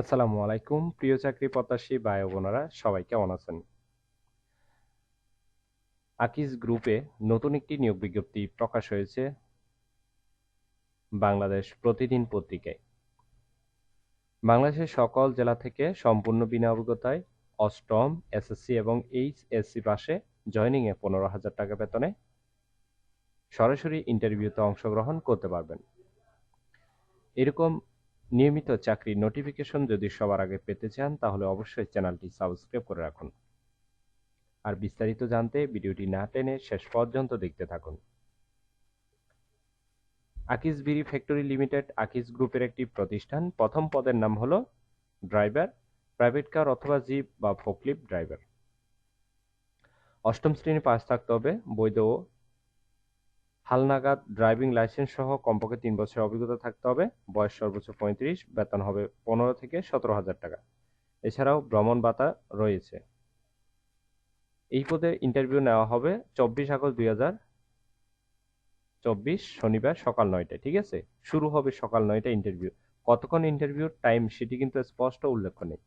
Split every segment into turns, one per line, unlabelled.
আসসালামু আলাইকুম, প্রিয় চাকরি প্রত্যাশী ভাই বোনেরা, সবাই কেমন আছেন? আকিজ গ্রুপে নতুন একটি নিয়োগ বিজ্ঞপ্তি প্রকাশ হয়েছে বাংলাদেশ প্রতিদিন পত্রিকায়। বাংলাদেশের সকল জেলা থেকে সম্পূর্ণ বিনা অভিজ্ঞতায় অষ্টম, এসএসসি এবং এইচএসসি পাশে জয়নিংয়ে পনেরো হাজার টাকা বেতনে সরাসরি ইন্টারভিউতে অংশগ্রহণ করতে পারবেন। এরকম নিয়মিত চাকরির নোটিফিকেশন যদি সবার আগে পেতে চান, তাহলে অবশ্যই চ্যানেলটি সাবস্ক্রাইব করে রাখুন। আর বিস্তারিত জানতে ভিডিওটি না টেনে শেষ পর্যন্ত দেখতে থাকুন। আকিস বিড়ি ফ্যাক্টরি লিমিটেড আকিস গ্রুপের একটি প্রতিষ্ঠান। প্রথম পদের নাম হলো ড্রাইভার, প্রাইভেট কার অথবা জিপ বা ফোকলিপ ড্রাইভার। অষ্টম শ্রেণি পাস থাকতে হবে, বৈধ হালনাগাদ ড্রাইভিং লাইসেন্স সহ কমপক্ষে তিন বছরের অভিজ্ঞতা থাকতে হবে। বয়স সর্বোচ্চ পঁয়ত্রিশ, বেতন হবে পনেরো থেকে সতেরো হাজার টাকা। এছাড়াও ভ্রমণ ভাতা রয়েছে। এই পদে ইন্টারভিউ নেওয়া হবে চব্বিশ আগস্ট দুই হাজার চব্বিশ শনিবার সকাল নয়টায়, ঠিক আছে? শুরু হবে সকাল নয়টায় ইন্টারভিউ কতক্ষণ ইন্টারভিউর টাইম সেটি কিন্তু স্পষ্ট উল্লেখ নেই।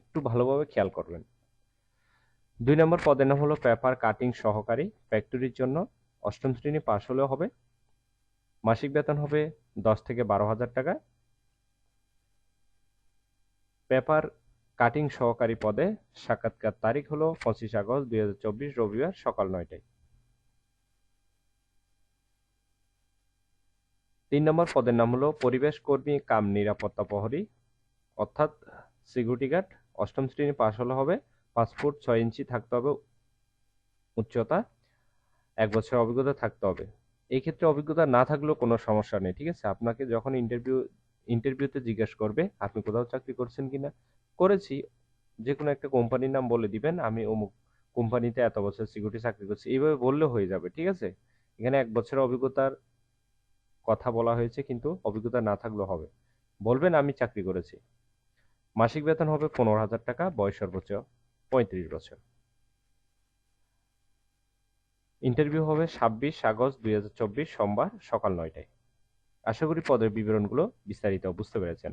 একটু ভালোভাবে খেয়াল করবেন। দুই নম্বর পদের নাম হলো পেপার কাটিং সহকারী ফ্যাক্টরির জন্য। অষ্টম শ্রেণি পাশ হলেও হবে। মাসিক বেতন হবে দশ থেকে বারো হাজার টাকা। পেপার কাটিং সহকারী পদে সাক্ষাৎকার তারিখ হলো পঁচিশ আগস্ট দুই রবিবার সকাল নয়টায়। তিন নম্বর পদের নাম হলো পরিবেশ কর্মী কাম নিরাপত্তা প্রহরী। অর্থাৎ সিকিউরিটি গার্ড অষ্টম শ্রেণি পাশ হলে হবে। ফুট ছয় ইঞ্চি থাকতে হবে উচ্চতা। এক বছর অভিজ্ঞতা থাকতে হবে। এই ক্ষেত্রে অভিজ্ঞতা না থাকলেও কোনো সমস্যা নেই, ঠিক আছে? আপনাকে যখন ইন্টারভিউ ইন্টারভিউতে জিজ্ঞেস করবে, আপনি কোথাও চাকরি করছেন কিনা, করেছি। যে কোনো একটা কোম্পানির নাম বলে দিবেন, আমি অমুক কোম্পানিতে এত বছর সিকিউরিটি চাকরি করছি। এইভাবে বললে হয়ে যাবে, ঠিক আছে? এখানে এক বছরের অভিজ্ঞতার কথা বলা হয়েছে, কিন্তু অভিজ্ঞতা না থাকলেও হবে। বলবেন, আমি চাকরি করেছি। মাসিক বেতন হবে পনেরো হাজার টাকা, বয়স সর্বোচ্চ পঁয়ত্রিশ বছর। ইন্টারভিউ হবে ছাব্বিশ আগস্ট দুই হাজার চব্বিশ সোমবার সকাল নয়টায়। আশা করি পদের বিবরণগুলো বিস্তারিত বুঝতে পেরেছেন।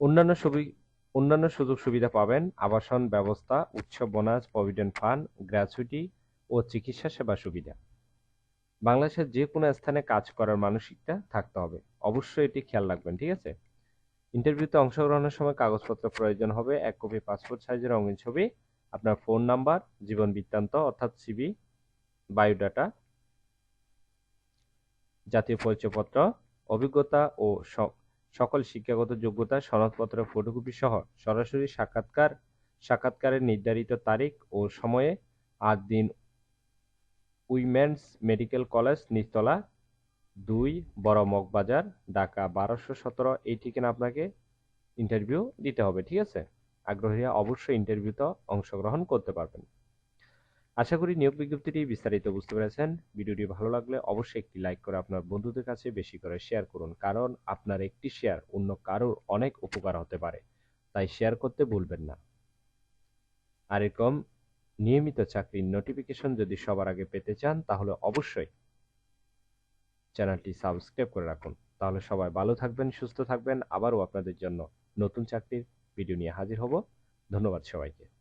অন্যান্য অন্যান্য সুযোগ সুবিধা পাবেন আবাসন ব্যবস্থা, উৎসব বোনাস, প্রভিডেন্ট ফান্ড, গ্র্যাচুইটি ও চিকিৎসা সেবা সুবিধা। বাংলাদেশের যে কোনো স্থানে কাজ করার মানসিকতা থাকতে হবে। অবশ্যই এটি খেয়াল রাখবেন, ঠিক আছে? ইন্টারভিউতে অংশগ্রহণের সময় কাগজপত্র প্রয়োজন হবে, এক কপি পাসপোর্ট সাইজের রঙিন ছবি, আপনার ফোন নাম্বার, জীবন বৃত্তান্ত, অর্থাৎ সিবি বায়োডাটা, জাতীয় পরিচয়পত্র, অভিজ্ঞতা ও সকল শিক্ষাগত যোগ্যতা, সনদপত্র, ফটোকপি সহ সরাসরি সাক্ষাৎকার, সাক্ষাৎকারের নির্ধারিত তারিখ ও সময়ে, আট দিন উইমেন্স মেডিকেল কলেজ, নিচতলা দুই, বড় মগবাজার, ঢাকা বারোশো সতেরো, এই ঠিকানা আপনাকে ইন্টারভিউ দিতে হবে, ঠিক আছে? আগ্রহীরা অবশ্যই ইন্টারভিউতে অংশগ্রহণ করতে পারবেন। আশা করি নিয়োগ বিজ্ঞপ্তিটি বিস্তারিত বুঝতে পেরেছেন। ভিডিওটি ভালো লাগলে অবশ্যই একটি লাইক করে আপনার বন্ধুদের কাছে বেশি করে শেয়ার করুন, কারণ আপনার একটি শেয়ার অন্য কারোর অনেক উপকার হতে পারে, তাই শেয়ার করতে ভুলবেন না। আর এরকম নিয়মিত চাকরির নোটিফিকেশন যদি সবার আগে পেতে চান, তাহলে অবশ্যই চ্যানেলটি সাবস্ক্রাইব করে রাখুন। তাহলে সবাই ভালো থাকবেন, সুস্থ থাকবেন। আবারও আপনাদের জন্য নতুন চাকরির ভিডিও নিয়ে হাজির হব। ধন্যবাদ সবাইকে।